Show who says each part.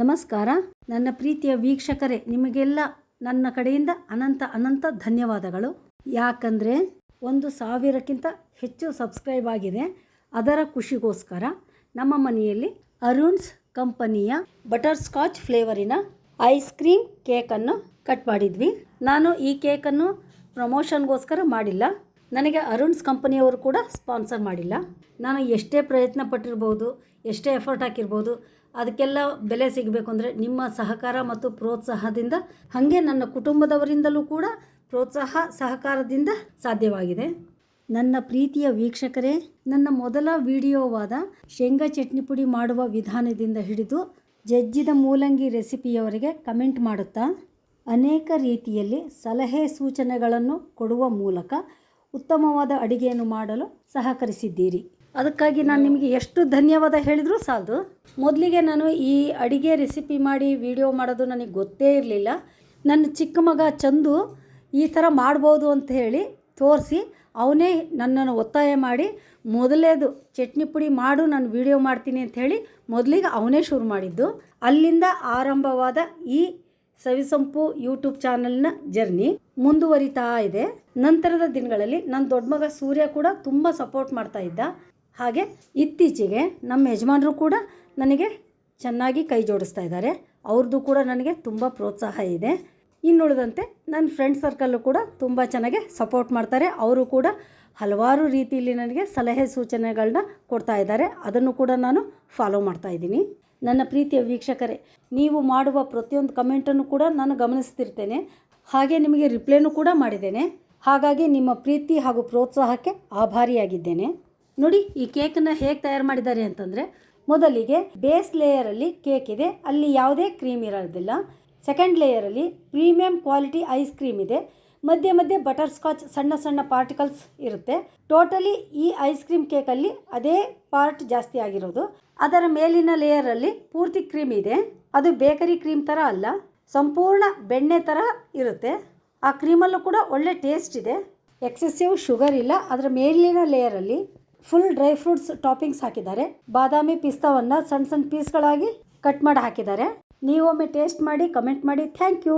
Speaker 1: ನಮಸ್ಕಾರ. ನನ್ನ ಪ್ರೀತಿಯ ವೀಕ್ಷಕರೇ, ನಿಮಗೆಲ್ಲ ನನ್ನ ಕಡೆಯಿಂದ ಅನಂತ ಅನಂತ ಧನ್ಯವಾದಗಳು. ಯಾಕಂದರೆ ಒಂದು ಸಾವಿರಕ್ಕಿಂತ ಹೆಚ್ಚು ಸಬ್ಸ್ಕ್ರೈಬ್ ಆಗಿದೆ. ಅದರ ಖುಷಿಗೋಸ್ಕರ ನಮ್ಮ ಮನೆಯಲ್ಲಿ ಅರುಣ್ಸ್ ಕಂಪನಿಯ ಬಟರ್ ಸ್ಕಾಚ್ ಫ್ಲೇವರಿನ ಐಸ್ ಕ್ರೀಮ್ ಕೇಕನ್ನು ಕಟ್ ಮಾಡಿದ್ವಿ. ನಾನು ಈ ಕೇಕನ್ನು ಪ್ರಮೋಷನ್ಗೋಸ್ಕರ ಮಾಡಿಲ್ಲ. ನನಗೆ ಅರುಣ್ಸ್ ಕಂಪನಿಯವರು ಕೂಡ ಸ್ಪಾನ್ಸರ್ ಮಾಡಿಲ್ಲ. ನಾನು ಎಷ್ಟೇ ಪ್ರಯತ್ನ ಪಟ್ಟಿರ್ಬೋದು, ಎಷ್ಟೇ ಎಫರ್ಟ್ ಹಾಕಿರ್ಬೋದು, ಅದಕ್ಕೆಲ್ಲ ಬೆಲೆ ಸಿಗಬೇಕು ಅಂದರೆ ನಿಮ್ಮ ಸಹಕಾರ ಮತ್ತು ಪ್ರೋತ್ಸಾಹದಿಂದ, ಹಾಗೆ ನನ್ನ ಕುಟುಂಬದವರಿಂದಲೂ ಕೂಡ ಪ್ರೋತ್ಸಾಹ, ಸಹಕಾರದಿಂದ ಸಾಧ್ಯವಾಗಿದೆ. ನನ್ನ ಪ್ರೀತಿಯ ವೀಕ್ಷಕರೇ, ನನ್ನ ಮೊದಲ ವಿಡಿಯೋವಾದ ಶೇಂಗಾ ಚಟ್ನಿ ಪುಡಿ ಮಾಡುವ ವಿಧಾನದಿಂದ ಹಿಡಿದು ಜಜ್ಜಿದ ಮೂಲಂಗಿ ರೆಸಿಪಿಯವರಿಗೆ ಕಮೆಂಟ್ ಮಾಡುತ್ತಾ, ಅನೇಕ ರೀತಿಯಲ್ಲಿ ಸಲಹೆ ಸೂಚನೆಗಳನ್ನು ಕೊಡುವ ಮೂಲಕ ಉತ್ತಮವಾದ ಅಡಿಗೆಯನ್ನು ಮಾಡಲು ಸಹಕರಿಸಿದ್ದೀರಿ. ಅದಕ್ಕಾಗಿ ನಾನು ನಿಮಗೆ ಎಷ್ಟು ಧನ್ಯವಾದ ಹೇಳಿದರೂ ಸಾಲದು. ಮೊದಲಿಗೆ ನಾನು ಈ ಅಡಿಗೆ ರೆಸಿಪಿ ಮಾಡಿ ವಿಡಿಯೋ ಮಾಡೋದು ನನಗೆ ಗೊತ್ತೇ ಇರಲಿಲ್ಲ. ನನ್ನ ಚಿಕ್ಕ ಮಗ ಚಂದು ಈ ಥರ ಮಾಡ್ಬೋದು ಅಂತ ಹೇಳಿ ತೋರಿಸಿ ಅವನೇ ನನ್ನನ್ನು ಒತ್ತಾಯ ಮಾಡಿ ಮೊದಲೇದು ಚಟ್ನಿ ಪುಡಿ ಮಾಡು ನಾನು ವಿಡಿಯೋ ಮಾಡ್ತೀನಿ ಅಂತ ಹೇಳಿ ಮೊದಲಿಗೆ ಅವನೇ ಶುರು ಮಾಡಿದ್ದು. ಅಲ್ಲಿಂದ ಆರಂಭವಾದ ಈ ಸವಿಸಂಪು ಯೂಟ್ಯೂಬ್ ಚಾನೆಲ್ನ ಜರ್ನಿ ಮುಂದುವರಿತಾ ಇದೆ. ನಂತರದ ದಿನಗಳಲ್ಲಿ ನನ್ನ ದೊಡ್ಡ ಮಗ ಸೂರ್ಯ ಕೂಡ ತುಂಬ ಸಪೋರ್ಟ್ ಮಾಡ್ತಾ ಇದ್ದ. ಹಾಗೆ ಇತ್ತೀಚೆಗೆ ನಮ್ಮ ಯಜಮಾನರು ಕೂಡ ನನಗೆ ಚೆನ್ನಾಗಿ ಕೈ ಜೋಡಿಸ್ತಾ ಇದ್ದಾರೆ. ಅವ್ರದ್ದು ಕೂಡ ನನಗೆ ತುಂಬ ಪ್ರೋತ್ಸಾಹ ಇದೆ. ಇನ್ನುಳಿದಂತೆ ನನ್ನ ಫ್ರೆಂಡ್ ಸರ್ಕಲ್ಲು ಕೂಡ ತುಂಬ ಚೆನ್ನಾಗಿ ಸಪೋರ್ಟ್ ಮಾಡ್ತಾರೆ. ಅವರು ಕೂಡ ಹಲವಾರು ರೀತಿಯಲ್ಲಿ ನನಗೆ ಸಲಹೆ ಸೂಚನೆಗಳನ್ನ ಕೊಡ್ತಾ ಇದ್ದಾರೆ. ಅದನ್ನು ಕೂಡ ನಾನು ಫಾಲೋ ಮಾಡ್ತಾ ಇದ್ದೀನಿ. ನನ್ನ ಪ್ರೀತಿಯ ವೀಕ್ಷಕರೇ, ನೀವು ಮಾಡುವ ಪ್ರತಿಯೊಂದು ಕಮೆಂಟನ್ನು ಕೂಡ ನಾನು ಗಮನಿಸ್ತಿರ್ತೇನೆ. ಹಾಗೆ ನಿಮಗೆ ರಿಪ್ಲೈನೂ ಕೂಡ ಮಾಡಿದ್ದೇನೆ. ಹಾಗಾಗಿ ನಿಮ್ಮ ಪ್ರೀತಿ ಹಾಗೂ ಪ್ರೋತ್ಸಾಹಕ್ಕೆ ಆಭಾರಿಯಾಗಿದ್ದೇನೆ. ನೋಡಿ, ಈ ಕೇಕನ್ನು ಹೇಗೆ ತಯಾರು ಮಾಡಿದ್ದಾರೆ ಅಂತಂದರೆ, ಮೊದಲಿಗೆ ಬೇಸ್ ಲೇಯರಲ್ಲಿ ಕೇಕ್ ಇದೆ. ಅಲ್ಲಿ ಯಾವುದೇ ಕ್ರೀಮ್ ಇರೋದಿಲ್ಲ. ಸೆಕೆಂಡ್ ಲೇಯರಲ್ಲಿ ಪ್ರೀಮಿಯಂ ಕ್ವಾಲಿಟಿ ಐಸ್ ಕ್ರೀಮ್ ಇದೆ. ಮಧ್ಯೆ ಮಧ್ಯೆ ಬಟರ್ ಸ್ಕಾಚ್ ಸಣ್ಣ ಸಣ್ಣ ಪಾರ್ಟಿಕಲ್ಸ್ ಇರುತ್ತೆ. ಟೋಟಲಿ ಈ ಐಸ್ ಕ್ರೀಮ್ ಕೇಕಲ್ಲಿ ಅದೇ ಪಾರ್ಟ್ ಜಾಸ್ತಿ ಆಗಿರೋದು. ಅದರ ಮೇಲಿನ ಲೇಯರಲ್ಲಿ ಪೂರ್ತಿ ಕ್ರೀಮ್ ಇದೆ. ಅದು ಬೇಕರಿ ಕ್ರೀಮ್ ಥರ ಅಲ್ಲ, ಸಂಪೂರ್ಣ ಬೆಣ್ಣೆ ಥರ ಇರುತ್ತೆ. ಆ ಕ್ರೀಮಲ್ಲೂ ಕೂಡ ಒಳ್ಳೆ ಟೇಸ್ಟ್ ಇದೆ. ಎಕ್ಸೆಸಿವ್ ಶುಗರ್ ಇಲ್ಲ. ಅದರ ಮೇಲಿನ ಲೇಯರಲ್ಲಿ ಫುಲ್ ಡ್ರೈ ಫ್ರೂಟ್ಸ್ ಟಾಪಿಂಗ್ಸ್ ಹಾಕಿದ್ದಾರೆ. ಬಾದಾಮಿ ಪಿಸ್ತಾವನ್ನು ಸಣ್ಣ ಸಣ್ಣ ಪೀಸ್ಗಳಾಗಿ ಕಟ್ ಮಾಡಿ ಹಾಕಿದ್ದಾರೆ. ನೀವೊಮ್ಮೆ ಟೇಸ್ಟ್ ಮಾಡಿ ಕಮೆಂಟ್ ಮಾಡಿ. Thank you